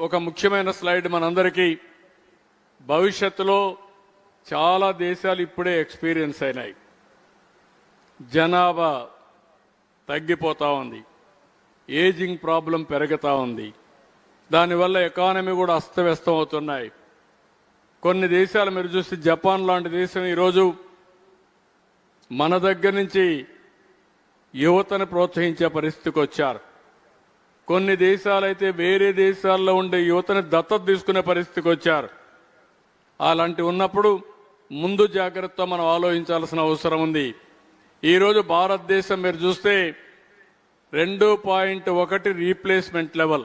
ఒక ముఖ్యమైన స్లైడ్ మనందరికీ. భవిష్యత్తులో చాలా దేశాలు ఇప్పుడే ఎక్స్పీరియన్స్ అయినాయి. జనాభా తగ్గిపోతా ఉంది. ఏజింగ్ ప్రాబ్లం పెరుగుతూ ఉంది. దానివల్ల ఎకానమీ కూడా అస్తవ్యస్తం అవుతున్నాయి కొన్ని దేశాలు మీరు చూస్తే జపాన్ లాంటి దేశం ఈరోజు మన దగ్గర నుంచి యువతను ప్రోత్సహించే పరిస్థితికి వచ్చారు. కొన్ని దేశాలైతే వేరే దేశాల్లో ఉండే యువతని దత్తత తీసుకునే పరిస్థితికి వచ్చారు. అలాంటి ఉన్నప్పుడు ముందు జాగ్రత్త మనం ఆలోచించాల్సిన అవసరం ఉంది. ఈరోజు భారతదేశం మీరు చూస్తే రెండు పాయింట్ ఒకటి replacement level.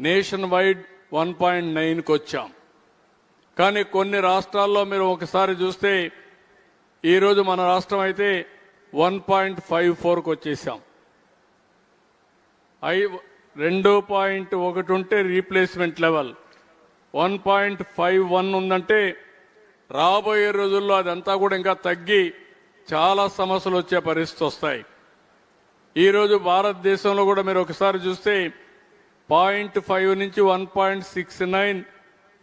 Nationwide one point నైన్కి వచ్చాం. కానీ కొన్ని రాష్ట్రాల్లో మీరు ఒకసారి చూస్తే ఈరోజు మన రాష్ట్రం అయితే వన్ పాయింట్ ఫైవ్ ఫోర్కి వచ్చేసాం. ఐ రెండు పాయింట్ ఒకటి ఉంటే replacement level. One point five one ఉందంటే రాబోయే రోజుల్లో అదంతా కూడా ఇంకా తగ్గి చాలా సమస్యలు వచ్చే పరిస్థితి వస్తాయి. ఈరోజు భారతదేశంలో కూడా మీరు ఒకసారి చూస్తే పాయింట్ ఫైవ్ నుంచి వన్ పాయింట్ సిక్స్ నైన్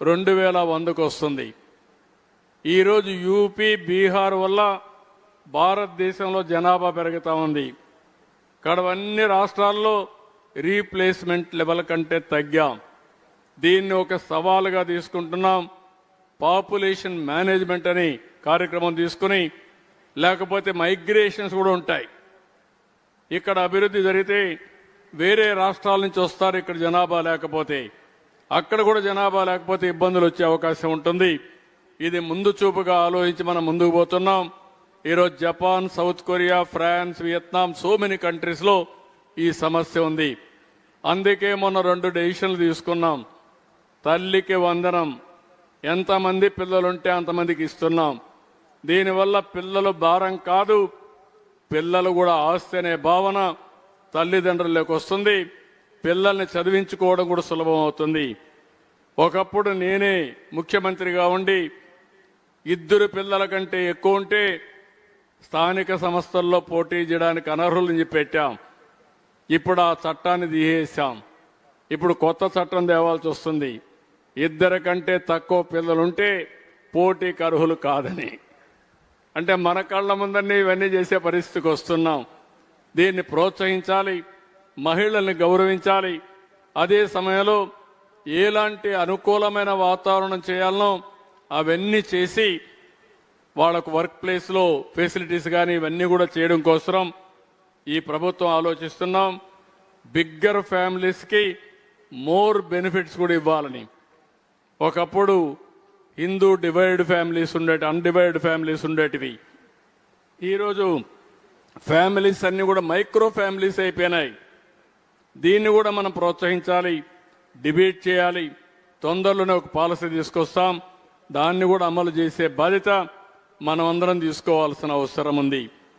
రెండు వేల వందకు వస్తుంది. ఈరోజు యూపీ బీహార్ వల్ల భారతదేశంలో జనాభా పెరుగుతూ ఉంది. కడవన్నీ రాష్ట్రాల్లో రీప్లేస్మెంట్ లెవెల్ కంటే తగ్గాం. దీన్ని ఒక సవాలుగా తీసుకుంటున్నాం. పాపులేషన్ మేనేజ్మెంట్ అని కార్యక్రమం తీసుకుని లేకపోతే మైగ్రేషన్స్ కూడా ఉంటాయి. ఇక్కడ అభివృద్ధి జరిగితే వేరే రాష్ట్రాల నుంచి వస్తారు ఇక్కడ జనాభా లేకపోతే. అక్కడ కూడా జనాభా లేకపోతే ఇబ్బందులు వచ్చే అవకాశం ఉంటుంది. ఇది ముందు చూపుగా ఆలోచించి మనం ముందుకు పోతున్నాం. ఈరోజు Japan South Korea France Vietnam so many కంట్రీస్లో ఈ సమస్య ఉంది. అందుకే మొన్న రెండు డెసిషన్లు తీసుకున్నాం. తల్లికి వందనం. ఎంతమంది పిల్లలుంటే అంతమందికి ఇస్తున్నాం. దీనివల్ల పిల్లలు భారం కాదు. పిల్లలు కూడా ఆస్తి అనే భావన తల్లిదండ్రులకు వస్తుంది. పిల్లల్ని చదివించుకోవడం కూడా సులభం అవుతుంది. ఒకప్పుడు నేనే ముఖ్యమంత్రిగా ఉండి ఇద్దరు పిల్లల కంటే ఎక్కువ ఉంటే స్థానిక సంస్థల్లో పోటీ చేయడానికి అనర్హులని పెట్టాం. ఇప్పుడు ఆ చట్టాన్ని తీసేసాం ఇప్పుడు కొత్త చట్టం తేవాల్సి వస్తుంది. ఇద్దరి కంటే తక్కువ పిల్లలుంటే పోటీకి అర్హులు కాదని. అంటే మన కళ్ళ ముందరినీ ఇవన్నీ చేసే పరిస్థితికి వస్తున్నాం. దీన్ని ప్రోత్సహించాలి మహిళల్ని గౌరవించాలి. అదే సమయంలో ఎలాంటి అనుకూలమైన వాతావరణం చేయాలనో అవన్నీ చేసి వాళ్ళకు వర్క్ ప్లేస్లో ఫెసిలిటీస్ కానీ ఇవన్నీ కూడా చేయడం కోసం ఈ ప్రభుత్వం ఆలోచిస్తున్నాం. బిగ్గర్ ఫ్యామిలీస్కి మోర్ బెనిఫిట్స్ కూడా ఇవ్వాలని. ఒకప్పుడు హిందూ డివైడ్ ఫ్యామిలీస్ ఉండేటి అన్డివైడ్ ఫ్యామిలీస్ ఉండేటివి. ఈరోజు ఫ్యామిలీస్ అన్నీ కూడా మైక్రో ఫ్యామిలీస్ అయిపోయినాయి. దీన్ని కూడా మనం ప్రోత్సహించాలి డిబేట్ చేయాలి తొందరలోనే ఒక పాలసీ తీసుకొస్తాం. దాన్ని కూడా అమలు చేసే బాధ్యత మనమందరం తీసుకోవాల్సిన అవసరం ఉంది.